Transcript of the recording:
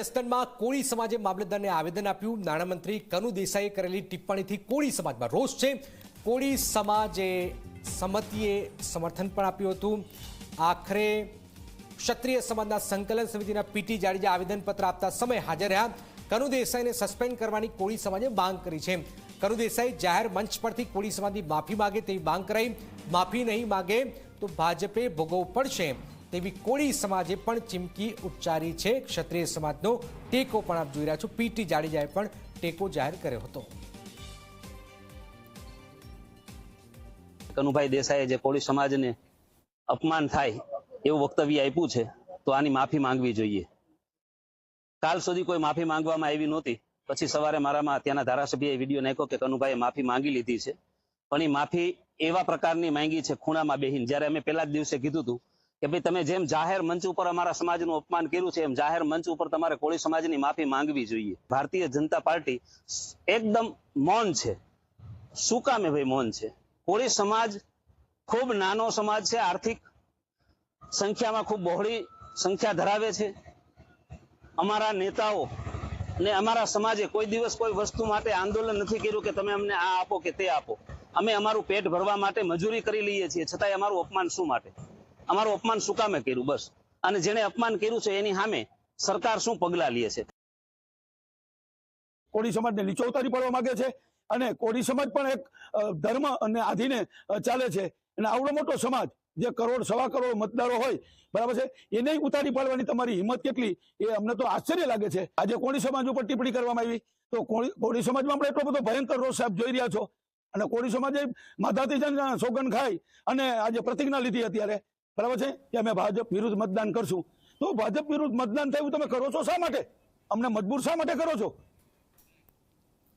વેસ્ટર્નમાં કોળી સમાજે મામલતદારને આવેદન આપ્યું. નાણામંત્રી કનુ દેસાઈએ કરેલી ટિપ્પણીથી કોળી સમાજમાં રોષ છે. કોળી સમાજે સંમતિએ સમર્થન પણ આપ્યું હતું. આખરે ક્ષત્રિય સમાજના સંકલન સમિતિના પીટી જાડેજા આવેદનપત્ર આપતા સમય હાજર રહ્યા. કનુ દેસાઈને સસ્પેન્ડ કરવાની કોળી સમાજે માંગ કરી છે. કનુ દેસાઈ જાહેર મંચ પરથી કોળી સમાજની માફી માગે તેવી માંગ કરાઈ. માફી નહીં માગે તો ભાજપે ભોગવવું પડશે. તેવી કોળી સમાજે પણ ચીમકી ઉચ્ચારી છે. ક્ષત્રિય સમાજનો ટેકો પણ આપ જોઈ રહ્યા છો. પીટી જાડેજાએ પણ ટેકો જાહેર કર્યો હતો. કનુભાઈ દેસાઈએ જે કોળી સમાજને અપમાન થાય એવું વક્તવ્ય આપ્યું છે, તો આની માફી માંગવી જોઈએ. કાલ સુધી કોઈ માફી માંગવામાં આવી નહોતી. પછી સવારે મારામાં ત્યાંના ધારાસભ્યએ વીડિયો નાખ્યો કે કનુભાઈએ માફી માંગી લીધી છે. પણ એ માફી એવા પ્રકારની માંગી છે, ખૂણામાં બેહીન. જ્યારે અમે પહેલા જ દિવસે કીધું હતું કે ભાઈ તમે જેમ જાહેર મંચ ઉપર અમારા સમાજનું અપમાન કર્યું છે, એમ જાહેર મંચ ઉપર તમારે કોળી સમાજની માફી માંગવી જોઈએ. ભારતીય જનતા પાર્ટી એકદમ મૌન છે. શું કામે ભાઈ મૌન છે? કોળી સમાજ ખૂબ નાનો સમાજ છે, આર્થિક સંખ્યામાં ખૂબ બહોળી સંખ્યા ધરાવે છે. અમારા નેતાઓ ને અમારા સમાજે કોઈ દિવસ કોઈ વસ્તુ માટે આંદોલન નથી કર્યું કે તમે અમને આ આપો કે તે આપો. અમે અમારું પેટ ભરવા માટે મજૂરી કરી લઈએ છીએ, છતાંય અમારું અપમાન શું માટે? અમારું અપમાન શું કામે કર્યું? બસ. અને જેને અપમાન કર્યું છે એની સામે સરકાર શું પગલા લે છે? કોળી સમાજને નીચો ઉતારી પાડવા માંગે છે અને કોળી સમાજ પણ એક ધર્મ અને આધીને ચાલે છે. અને આવડો મોટો સમાજ જે કરોડ, સવા કરોડ મતદારો હોય, બરાબર છે, એને ઉતારી પાડવાની તમારી હિંમત કેટલી? એ અમને તો આશ્ચર્ય લાગે છે. આજે કોળી સમાજ ઉપર ટિપ્પણી કરવામાં આવી. તો કોળી સમાજમાં આપણે એટલો બધો ભયંકર રોષ સાહેબ જોઈ રહ્યા છો. અને કોળી સમાજે માધાથી જન સોગન ખાઈ અને આજે પ્રતિજ્ઞા લીધી અત્યારે. બરાબર છે? કે અમે ભાજપ વિરુદ્ધ મતદાન કરશું. તો ભાજપ વિરુદ્ધ મતદાન થયું તમે કરો છો શા માટે? અમને મજબૂર શા માટે કરો છો?